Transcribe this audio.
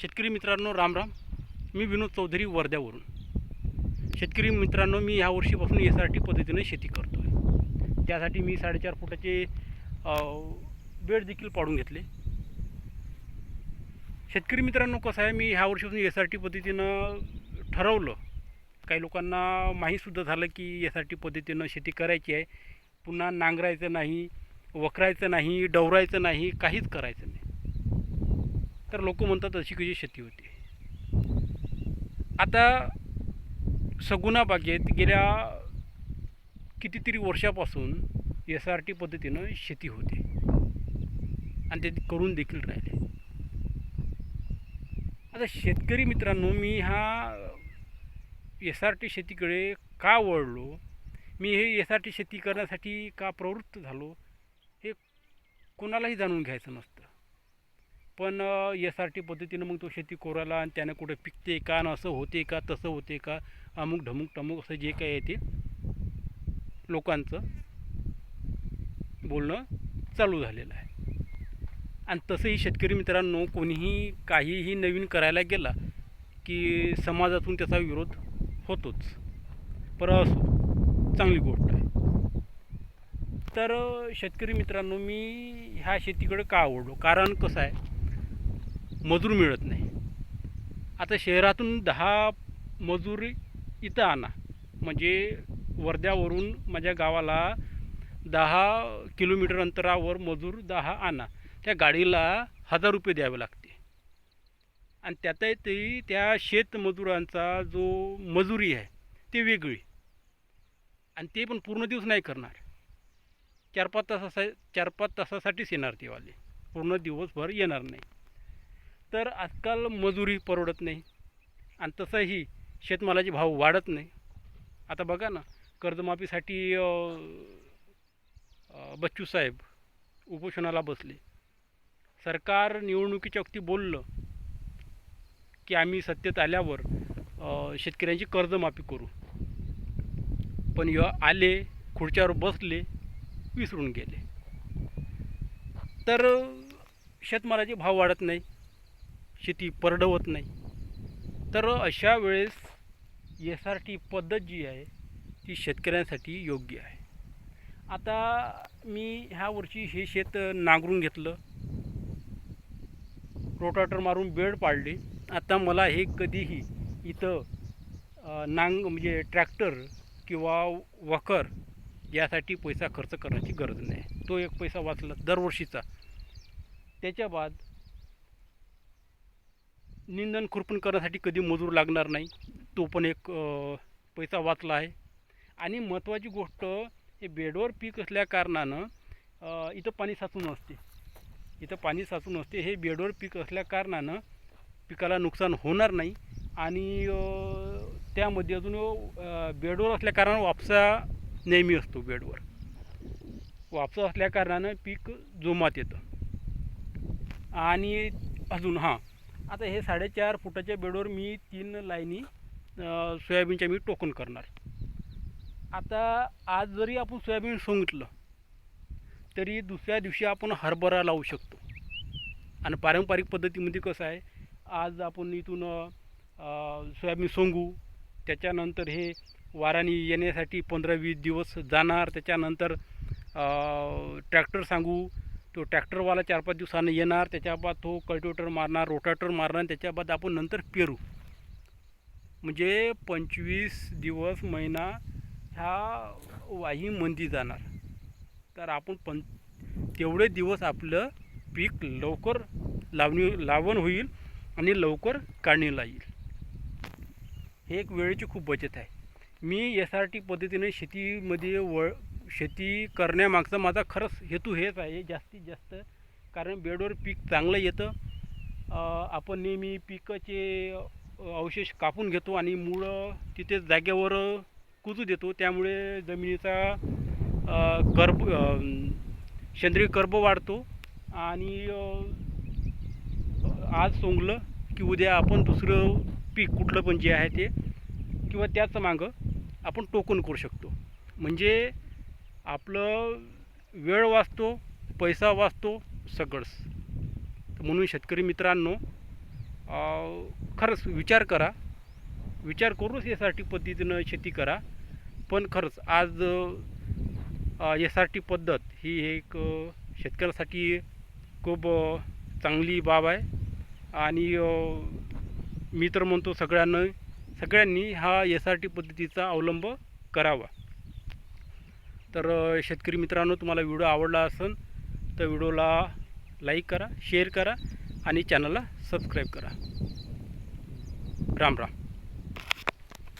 शेतकरी मित्रांनो राम राम. मी विनोद चौधरी वर्ध्यावरून. शेतकरी मित्रांनो मी ह्या वर्षीपासून एस आर टी पद्धतीने शेती करतो आहे त्यासाठी मी साडेचार फुटाचे बेड देखील पाडून घेतले. शेतकरी मित्रांनो कसं आहे मी ह्या वर्षीपासून एस आर टी पद्धतीनं ठरवलं. काही लोकांना माहीतसुद्धा झालं की एस आर टी पद्धतीनं शेती करायची आहे. पुन्हा नांगरायचं नाही वखरायचं नाही डवरायचं नाही काहीच करायचं नाही. तर लोक म्हणतात अशी कशी शेती होती. आता सगुणा बागेत गेल्या कितीतरी वर्षापासून एस आर टी पद्धतीनं शेती होते. आणि ते करून देखील राहिले. आता शेतकरी मित्रांनो मी हा एस आर टी शेतीकडे का वळलो? मी हे एस आर टी शेती करण्यासाठी का प्रवृत्त झालो? हे कोणालाही जाणून घ्यायचं नसतं. पण एस आर टी पद्धतीनं मग तो शेती कोरायला आणि त्यानं कुठं पिकते का आणि असं होते का तसं होते का अमुक ढमुक टमुक असं जे काही आहे ते लोकांचं बोलणं चालू झालेलं आहे. आणि तसंही शेतकरी मित्रांनो कोणीही काहीही नवीन करायला गेला की समाजातून त्याचा विरोध होतोच. पर असो चांगली गोष्ट आहे. तर शेतकरी मित्रांनो मी ह्या शेतीकडे का आवडलो? कारण कसं आहे मजूर मिळत नाही. आता शहरातून दहा मजूर इथं आणा. म्हणजे वर्ध्यावरून माझ्या गावाला दहा किलोमीटर अंतरावर मजूर दहा आणा. त्या गाडीला हजार रुपये द्यावे लागते आणि त्यातही ते त्या शेतमजुरांचा जो मजुरी आहे ते वेगळी. आणि ते पण पूर्ण दिवस नाही करणार. चार पाच तासासा चार पाच तासासाठीच येणार ते वाले. पूर्ण दिवसभर येणार नाही. तर आजकाल मजुरी परवडत नाही. आणि तसंही शेतमालाचे भाव वाढत नाही. आता बघा ना कर्जमाफीसाठी बच्चू साहेब उपोषणाला बसले. सरकार निवडणुकीच्या वक्ती बोललं की आम्ही सत्तेत आल्यावर शेतकऱ्यांची कर्जमाफी करू. पण य आले खुर्च्यावर बसले विसरून गेले. तर शेतमालाचे भाव वाढत नाही. शेती परडवत नाही. तर अशा वेळेस एस आर टी पद्धत जी आहे ती शेतकऱ्यांसाठी योग्य आहे. आता मी ह्या वर्षी हे शेत नांगरून घेतलं. रोटाटर मारून बेड पाडली. आता मला हे कधीही इथं नांग म्हणजे ट्रॅक्टर किंवा वखर यासाठी पैसा खर्च करण्याची गरज नाही. तो एक पैसा वाचला दरवर्षीचा. त्याच्या बाद निंदन खुरपण करण्यासाठी कधी मजूर लागणार नाही. तो पण एक पैसा वाचला आहे. आणि महत्त्वाची गोष्ट हे बेडवर पीक असल्या कारणानं इथं पाणी साचून असते. इथं पाणी साचून असते. हे बेडवर पीक असल्या कारणानं पिकाला नुकसान होणार नाही. आणि त्यामध्ये अजून बेडवर असल्या कारणानं वापसा नेहमी असतो बेडवर. वापसा असल्या कारणानं पीक जोमात येतं. आणि अजून हां. आता हे साडेचार फुटाच्या बेडवर मी तीन लाईनी सोयाबीनच्या मी टोकन करणार. आता आज जरी आपण सोयाबीन सोंगितलं तरी दुसऱ्या दिवशी आपण हरभरा लावू शकतो. आणि पारंपरिक पद्धतीमध्ये कसं आहे आज आपण इथून सोयाबीन सोंगू त्याच्यानंतर हे वाराने येण्यासाठी पंधरा वीस दिवस जाणार त्याच्यानंतर ट्रॅक्टर सांगू तो ट्रॅक्टरवाला चार पाच दिवसानं येणार त्याच्याबाद तो कल्टिवेटर मारणार रोटाटर मारणार आणि आपण नंतर पेरू. म्हणजे पंचवीस दिवस महिना ह्या वाहीमंदी जाणार. तर आपण पं तेवढे दिवस आपलं पीक लवकर लावणी लावण होईल आणि लवकर काढणीला येईल हे एक वेळेची खूप बचत आहे. मी एस आर टी पद्धतीने शेतीमध्ये वळ शेती करण्यामागचा माझा खरंच हेतू हेच आहे. जास्तीत जास्त कारण बेडवर पीक चांगलं येतं. आपण नेहमी पिकाचे अवशेष कापून घेतो आणि मुळं तिथेच जागेवर कुजू देतो. त्यामुळे जमिनीचा गर्भ कर्ब सेंद्रिय कर्ब वाढतो आणि आज सोंगलं की उद्या आपण दुसरं पीक कुठलं पण जे आहे ते किंवा त्याचं मागं आपण टोकन करू शकतो. म्हणजे आपलं वेळ वाचतो पैसा वाचतो सगळंच. म्हणून शेतकरी मित्रांनो खरंच विचार करा. विचार करूनच एस आर टी पद्धतीनं शेती करा. पण खरंच आज एस आर टी पद्धत ही एक शेतकऱ्यासाठी खूप चांगली बाब आहे. आणि मी तर म्हणतो सगळ्यांना सगळ्यांनी हा एस आर टी पद्धतीचा अवलंब करावा. तर शेतकरी मित्रांनो तुम्हाला व्हिडिओ आवडला असेल तर व्हिडिओला लाईक करा शेअर करा आणि चॅनलला सबस्क्राईब करा. राम राम.